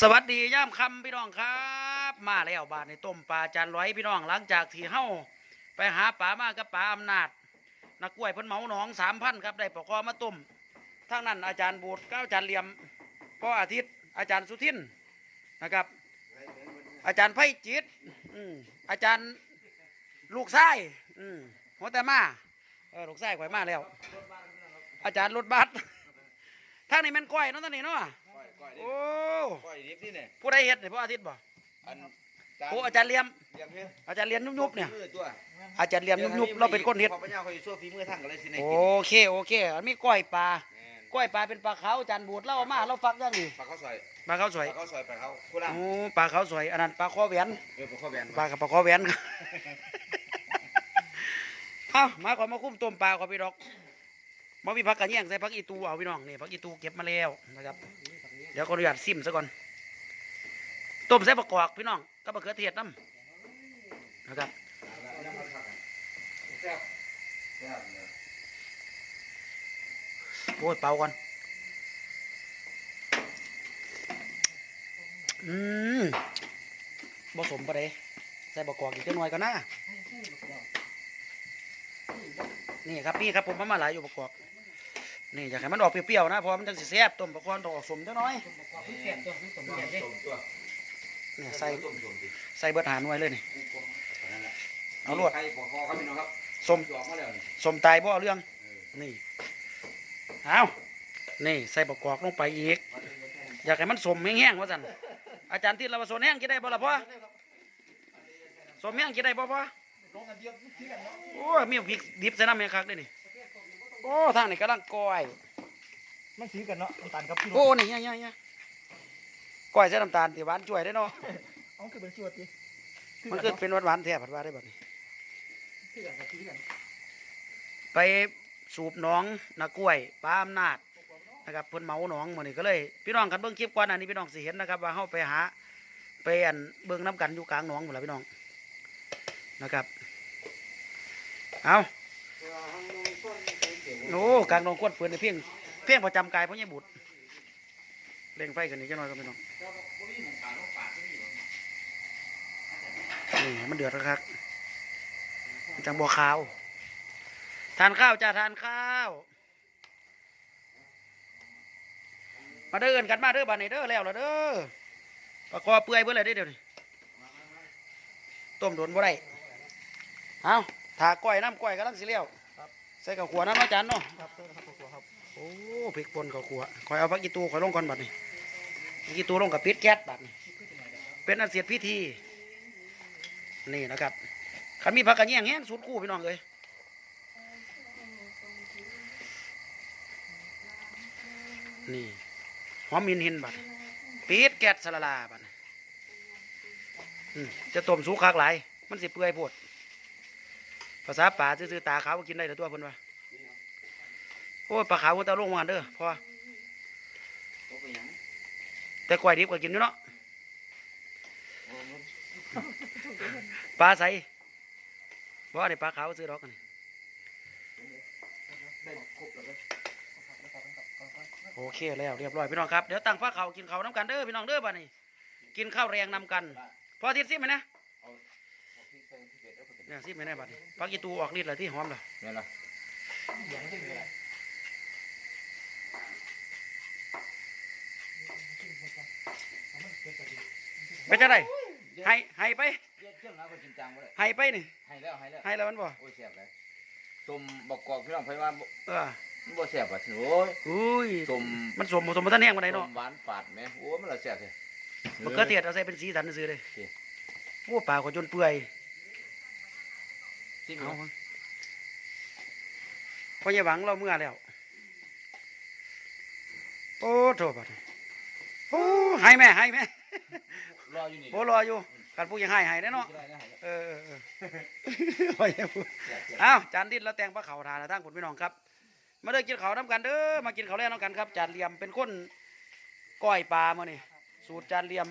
สวัสดีย่ามคำพี่น้องครับ มาแล้วบาทในต้มปลาจานร้อยพี่น้องหลังจากที่เฮ้าไปหาปลามากับปลาอำนาจนักกล้วยพิ่นเมาหนองสามพันครับได้ปลาคอมาต้มทั้งนั้นอาจารย์บูดก้าอาจารย์เหลี่ยมพ่ออาทิตย์ อาจารย์สุทินนะครับ อาจารย์ไพ่จิตอืมอาจารย์ลูกไส้อืมหัวแต่มาเออลูกไส้ข่อยมาแล้ว อาจารย์รถบัสทางนี้มันก้อยเนาะตอนนี้เนาะ อยก้อยดิโอ้ก้อยดิบนี่เนี่ยผู้ใดเฮ็ดเนี่ยพ่ออาทิตย์บ่อันโอ้อาจารย์เหลี่ยมเลี้ยงเฮ็ดอาจารย์เหลี่ยมยุบๆเนี่ยฝีมือตัวอาจารย์เหลี่ยมยุบๆเราเป็นคนเฮ็ดพอปัญญาเขาอยู่สู้ฝีมือทั้งกันเลยสิในโอกินเคโอเคอันนี้ก้อยปลาแม่นก้อยปลาเป็นปลาขาวอาจารย์บูดเล่ามาเราฟักอย่างนี้ปลาข้าวซอยปลาขาวสปวยลาข้าวซอยปลาข้าวคุล่าโอ้ปลาขาวสวยอันนั้นปลาคอแหวนเออปลาข้าวแบนปลากับปลาคอแหวนเอ้ามาขอมาคุ้มต้มปลาขอพี่ดอกมามีผักกระเนียงใส่ผักอีตูเอาพี่น้องนี่ผักอีตูเก็บมาแล้วนะครับ เดี๋ยวขออนุญาตซิมซะก่อน ต้มใส่ประกอบพี่น้องก็มะเขือเทศน้ำนะครับโอ้ยเป่าก่อน อืมผสมไปะเดใส่บะกอกอีกจักหน่อยก็น่านี่ครับ นี่ครับผมมามาหลายอยู่บะกอก นี่อยากให้มันออกเปรี้ยวๆนะเพราะมันจังสิแซ่บต้มบะกอกต้องออกสมเจักน่อยเนี่ยใส่ใส่เบิดหาหน่วยเลยนี่เอาลวดสมสมตายบ่เอาเรื่องนี่เอานี่ใส่บะกอกลงไปอีก อยากให้มันสมแห้งๆว่าสันอาจารย์ที่เราว่าสมแห้งกินได้บ่ล่ะพ่อสมแห้งกินได้บ่พ่อโอ้ยมีพริกดิบใส่น้ำแห้งคักด้วยนี่ โอ้ทางนี้กำลังก้อย มันสีกันเนาะน้ำตาลกับพี่น้โอ้องนี่เนี่ยเนี่ยเนี่ยก้อยใส่น้ำตาลที่หวานจ่วยได้เนาะเอาคือเป็นชวดดิมันคือเป็นหวานหวานๆแท้ผัดว่าได้บัดนี้ คือกันกับสีกันไปสูบหน้องนากล้วยปลาอำนาจนะครับเพิ่นเมาหนองมื้อนี้ก็เลยพี่น้องกันเบิ่งคลิปก่อนอันนี้พี่น้องสิเห็นนะครับ ว่าเฮาไปหาไปอันเบิ่งน้ำกันอยู่กลางหนองหมดแล้วพี่น้องนะครับเอา โอ้กลางหนองกวนเปิดในเพียงเพียงประจำกายพ่อใหญ่บุตรเล่งไฟกันนี่จังหน่อยครับพี่น้องนี่มันเดือดแล้วครับจังบัวขาว ทานข้าวจ้าทานข้าว มาเดินกันมาเด้อบ้านนี้เด้อแล้วละเด้อปลาคอเปื่อยเบื่อเลยเด้เดี๋ยวนี้ต้มโดนบ่ได้เอาถาก้อยน้ำก้อยกำลังสิเลี้ยว ใส่กับขวน้ำเนาะจานเนาะครับเต้ครับตัวครับโอ้พริกป่นกับขวคอยเอาผักกีตูคอยลงก่อนบัดนี้ผักกีตูลงกับปิดแก๊สบัดนี้เป็นอันเสียดพิธี นี่นะครับขันมีผักกระเนียงแห้งสุดคู่พี่น้องเลยนี่หอมมินหินบัดปีดแก๊สสลาลาบัดอืมจะต้มสุกคักหลาย มันสิเปื่อยโพด ภาษาป่าซื้อๆตาขาวก็กินได้แต่ตัวเพิ่นว่าโอ้ปลาขาวมันตะลงมาเด้อพอตกไปหยังแต่กล้วยดิบก็กินอยู่เนาะปลาใสบ่ได้ปลาขาวซื้อดอกกันนี่ได้ครบแล้วก็โอเคแล้วเรียบร้อยพี่น้องครับเดี๋ยวตั้งผ้าเขาวกินเขาน้ำกันเด้อพี่น้องเด้อบัดนี้กินข้าวแรงนำกัน พอทิตย์ซิมไหมนะ เอาเอาพริกใส่พริก เผ็ดแล้วก็เป็นเนี่ยซิมไหมนะบัดนี้พักกีตูออกฤทธิ์เลยที่หอมเลยเนี่ยล่ะอย่างที่เหลือไปจะได้ให้ให้ไปเยี่ยเยี่ยมนะคนจริงจังบ่ได้ให้ไปนี่ให้แล้วให้แล้วให้แล้วมันบ่โอ้ยแซ่บเลยต้มบักกอกพี่น้องไผว่าบ่เออมันบ่แซ่บว่ะโอ้ยอุ้ยต้มมันสมบ่สมบ่ทันแห้งปานใดต้เนาะมหวานปาดแหมโอ้ยมันละแซ่บเลยมะเขือเทศเอาใส่เป็นสีสันซื่อๆเลยโอเคโอ้ปลาก็จนเปื่อย ซิมเอาเอาพออย่าหวังเราเมื่อแล้ว โอ้โถบัดนี้โอ้ให้แม่ให้แม่รออยู่นี่โอ้รออยู่กันพวกยังให้ให้แน่เนาะได้ได้ได้เออเออเออพออย่าพูดอ้าวจานดินแล้วแต่งปลาเขาทานแล้วทั้งคุณพี่น้องครับ มาเด้อกินเขาวน้ำกันเด้อมากินเขาวแรกน้ำกันครับ จานเหลี่ยมเป็นคนก้อยปลามานี่สูตรจานเหลี่ยม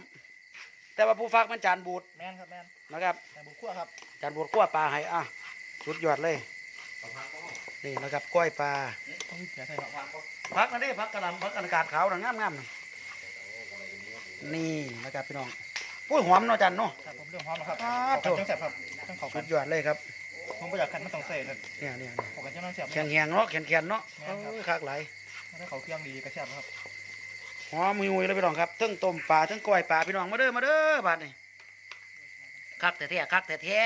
แต่ว่าผู้ฟักมันจานบูดแมนครับแมนนะครับแต่บุกขั้วครับจานบูดกั้วปลาให้อะสุดยอดเลยนี่นะครับก้อยปลาต้องมีเสียใส่ครับพักนั่นเด้พักกระหลำพักอากาศขาวนะงามงามๆนะนี่นะครับพี่น้องปุ้ยหอมเนาะจันเนาะครับผมเรื่องพร้อมแล้วครับอ่าขอกันจังแสบครับจังเขากัสุนดยอดเลยครับผมประหยัดคันไม่ต้องใส่ครับเนี่ยเนี่ยขอกันจังน้ำแสบแข็งแข็งๆเนาะแข็งแข็งๆเนาะแม่นครับโอ้ยคักหลายถ้าเขาเครื่องดีกระแสบครับ หอมมุยๆเลยพี่น้องครับทั้งต้มปลาทั้งก้อยปลาพี่น้องมาเด้อมาเด้อบาดนี่คักแต่แท้คักแต่แท้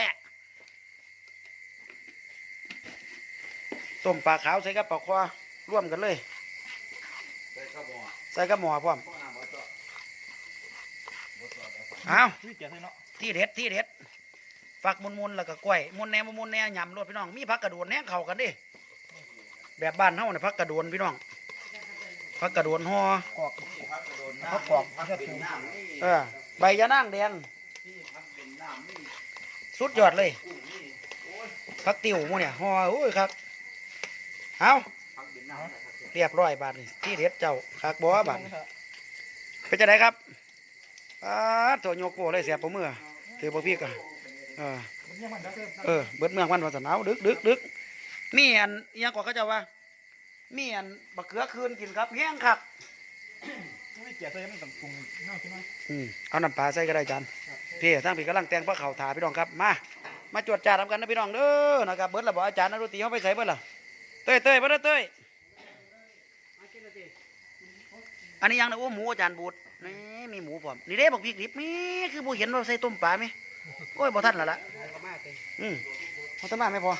ต้มปลาขาวใส่กับปลาควาร่วมกันเลย ใส่ข้าวหมอใส่กับหม้อพร้อมข้าวหน้าหม้อเจาะบ่เอาที่เด็ดที่เด็ดฝักมุนๆแล้วก็กล้วยมุนแนมมุนแหนยำรวดพี่น้องมีผักกระโดนแหนเข้ากันดิแบบบ้านเฮาเนี่ยผักกระโดนพี่น้อง ผักกระโดนห่อกรอกพักกระโดนเขากรอกเลือดปูน้ำนี่เออใบยะนางแดงที่พักเป็นน้ำนี่สุดยอดเลยกุ้งนี่โอ้ยผักติ๋วหมูเนี่ยห่อโอ้ยครับเอาพักเป็นน้ำนะครับเรียบร้อยบาทนี่ที่เด็ดเจ้าคักบัวบาทนี่เป็นจะไดครับอ่าตัวยกโปเลยเสียบปมือถือปพี่กันเออมันยังมันได้เพิ่มเออเบิดเมืองวันวันสนาวดึกดึกดึกมีอันอิหยังกว่าเขาเจะว่า มีอันบักเขือคืนกินครับแห้งคักวิเกียรติใส่ไม่ต้องปรุงน่ากินน้อยอืมเอาน้ำปลาใส่ก็ได้จานพี่ทั้งพี่กำลังแต่งพระเขาถาพี่น้องครับมามาจวดจ่าทำกันนะพี่น้องเด้อนะครับเบิดและบอกอาจารย์นรุตีเขาไปใส่เบิดล่ะเต้ยเต้ยเบิดเด้อเต้ยอันนี้ยังนะโอ้หมูอาจารย์บูดนี่มีหมูพร้อมนี่เด้บอกพริกดิบนี่คือบูเห็นว่าใส่ต้มปลาไหมโอ้ยบ่ทันและละอืมเขาทำมาไม่พอ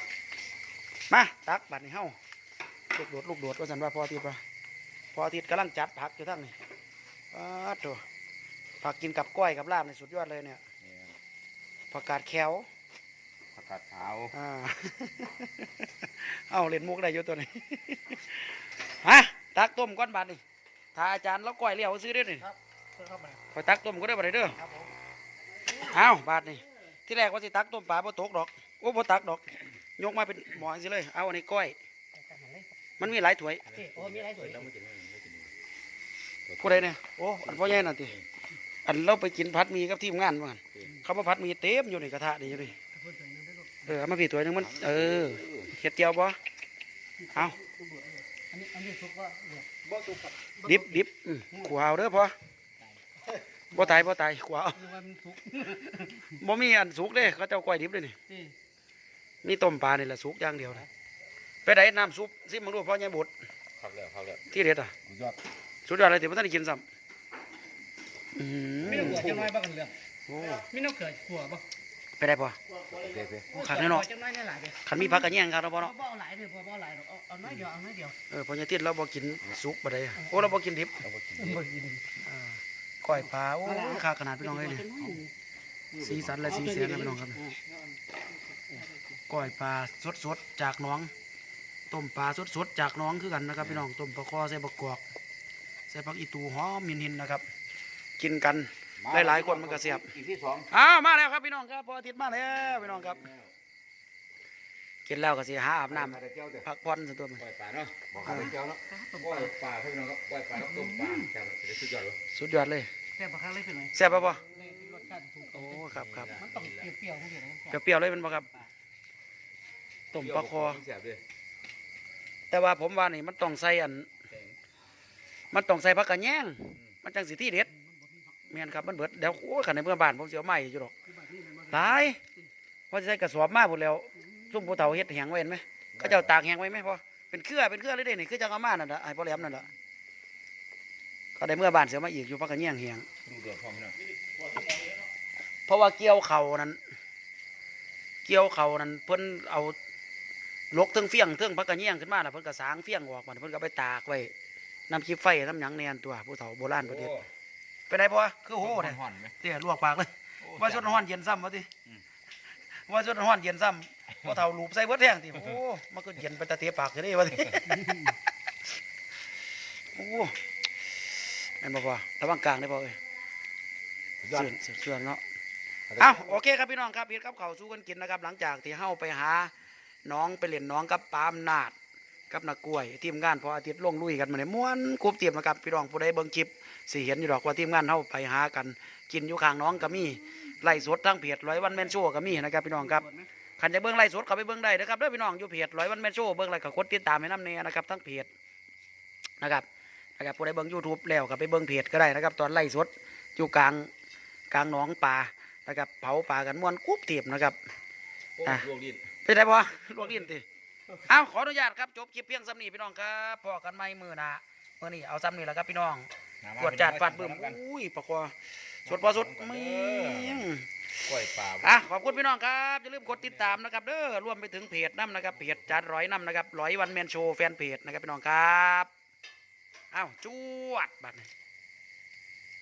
มาตักบัดนี่เฮา ลูกโดดลูกโดดว่าสันว่าพออาทิตย์ว่าพออาทิตย์กำลังจัดผักอยู่ทั้งนี่อ้าวตัวผักกินกับกล้อยกับลาบนี่สุดยอดเลยเนี่ยผักกาดแขวผักกาดขาวอ่า เอาเล่นมุกได้อยู่ตัวนี้ฮะตักต้มก้อนบาทนี่ถ้าอาจารย์แล้วก้อยเลี้ยวซื้อได้อนี่เพิ่มเข้ามาคอยตักต้มก็ได้บาทเด้อครับผมเอาบาทนี่ที่แรกว่าสิตักต้มปลาบ่ตกดอกโอ้บ่ตักดอก ยกมาเป็นหมอสิเลย เอาอันนี้ก้อย มันมีหลายถ้วยโอ้มีอะไรสวยผู้ใดเนี่ยโอ้อันพ่อใหญ่นั่นติอันเราไปกินพัดหมีกับทีมงานมากันเขามาพัดหมีเต็มอยู่ในกระทะนี่อยู่นี่เออเอามาพี่ถ้วยหนึงมัน เออเฮ็ดเจียวบ่เอาอันนี้อันนี้ซุปว่าเนี่ยบ่ซุปกับดิบดิบอืมขวาวเด้อพอบ่ตายบ่ตายขวาวคือว่ามันซุปบ่มีอันสุกเด้เขาเจ้าก้อยดิบเลยนี่นี่มีต้มปลานี่แหละสุกอย่างเดียวนะ ไปได้น้ำซุปซิมึงดูพ่อใหญ่บุตรพักแล้วพักแล้วที่เด็ดอะยอดสุดยอดเลยที่บ่ทันได้กินซ้ำอืมมีน้ำเกลือจังน้อยบ้างกันเรื่องโอ้มีน้ำเกลือขัวบ้างไปได้พอเป๊ะขักแน่นอนจังน้อยเนี่ยหลายเดียวคันมีผักกระแยงครับเราบ่เนาะบ่เอาหลายเดียวบ่เอาหลายหรอกเอาเอาน้อยเดียวเอาน้อยเดียวเออพ่อใหญ่ติดเราบ่กินสุกบ่ได้โอ้เราบ่กินดิบๆเราก็กินบ่กินอ่าก้อยปลาโอ้ยค่าขนาดพี่น้องเอ้ยนี่สีสันและสีเสียงนะพี่น้องครับก้อยปลาสดๆจากหนอง ต้มปลาสดๆจากหนองคือกันนะครับพี่น้องต้มปลาคอใส่บักกอกใส่ผักอีตูหอมหินๆนะครับ กินกันหลายๆคนมันก็เสียบอีกที่สองอ้าวมาแล้วครับพี่น้องครับพออาทิตย์มาแล้วพี่น้องครับ กินแล้วก็สิหาอาบน้ปลาเจ้าเด้อำพักผ่อนสักตัวมันปล่อยปลาเนาะบอกข้าวเจ้าเนาะปล่อยปลาให้พี่น้องครับปล่อยปลาครับต้มปลาแซ่บเลยสุดยอดเลยสุดยอดเลยแซ่บบ่ครั้งเลยเป็นไรแซ่บปะปะในรสชาติถูกโอ้ครับครับมันต้องเปรี้ยวๆทุกอย่างนะเปรี้ยวๆเลยเป็นปะครับต้มปลาคอ แต่ว่าผมว่านี่มันต้องใส่อัน มันต้องใส่ผักกระแยงมันจังสิที่เด็ดเมียนครับมันเบิดเดี๋ยวโอ้ขันในเมื่อบ้านผมเสียวใหม่อยู่ดอกหลายพอจะใส่กระสอบมากหมดแล้วซุ่มผู้เฒ่าเฮ็ดแหงไว้เห็นไหมเขาเจ้าตากแหงไว้ไหมพอเป็นเครือเป็นเครือเลยเด้นี่คือจังเอามานั่นแหละไอ้พ่อแหลมนั่นแหละก็ได้เมื่อบ้านเสียมาอีกอยู่ผักกระแยงแหงเพราะว่าเกี่ยวเขานั้น เกี่ยวเขานั้นเพิ่นเอา ลกเทิงเฟี้ยงเทิงพักกระเนียงขึ้นมาแล้วเพิ่นก็สางเฟี้ยงออกมันเพิ่นก็ไปตากไว้น้ำขี้ไฟน้ำหยังแนนตัวผู้เฒ่าโบราณประเทศไปไหนพ่อคือโหแท้ห่อนไหมเตี้ยลวกปากเลยว่าชดห้อนเย็นซ้ำวะติว่าชดห้อนเย็นซ้ำผู้เฒ่าลูบใส่เบิดแท่งติโอ้มันก็เย็นไปตะเตียปากเลยวะติโอ้แม่นบ่พ่อระวังกลางได้พ่อเอ้ยยอดเสื่อนเสื่อนเสื่อนเนาะเอาโอเคครับพี่น้องครับเฮ็ดกับเขาวสู้กันกินนะครับ หลังจากที่เฮาไปหา น้องไปเล่นน้องกับปามนาดกับนักกล้วยทีมงานพออาทิตย์ลงลุยกันมาเนี่ยม้วนกรุบเตรียมนะครับพี่น้องผู้ใดเบิ่งคลิปสิเห็นอยู่ดอกว่าทีมงานเฮาไปหากัน กินอยู่ข้างน้องก็มีไล่สดทั้งเพจร้อยวันแมนโชว์ก็มีนะครับพี่น้องครับขันจะเบิ่งไล่สดเขาไปเบิ่งได้นะครับเด้อพี่น้องอยู่เพจร้อยวันแมนโชว์เบิ่งอะไรก็กดติดตามให้น้ำเนยนะครับทั้งเพจนะครับนะครับผู้ใดเบิ่งยูทูบแล้วก็ไปเบิ่งเพจก็ได้นะครับ ตอนไล่สดอยู่กลางกลางหนองปลานะครับเผาปลากันม่วนกุ๊บเทียบนะครับโอ้อะลวกดิน เป็นไรบ่ลวกดินติเอาขออนุญาตครับจบคลิปเพียงซ้ำนี้พี่น้องครับพอกันไม่มือหนะมือนี้เอาซ้ำนี้แหละครับพี่น้องมกวดจาดฟาดบึ้มกันอุ้ยปะคอสดพอสดมีงกล้วยป่าอะขอบคุณพี่น้องครับอย่าลืมกดติดตามนะครับเด้อรวมไปถึงเพจน้ำนะครับเพจจานร้อยน้ำนะครับร้อยวันแมนโชว์แฟนเพจนะครับพี่น้องครับอ้าวจวดบัดนี้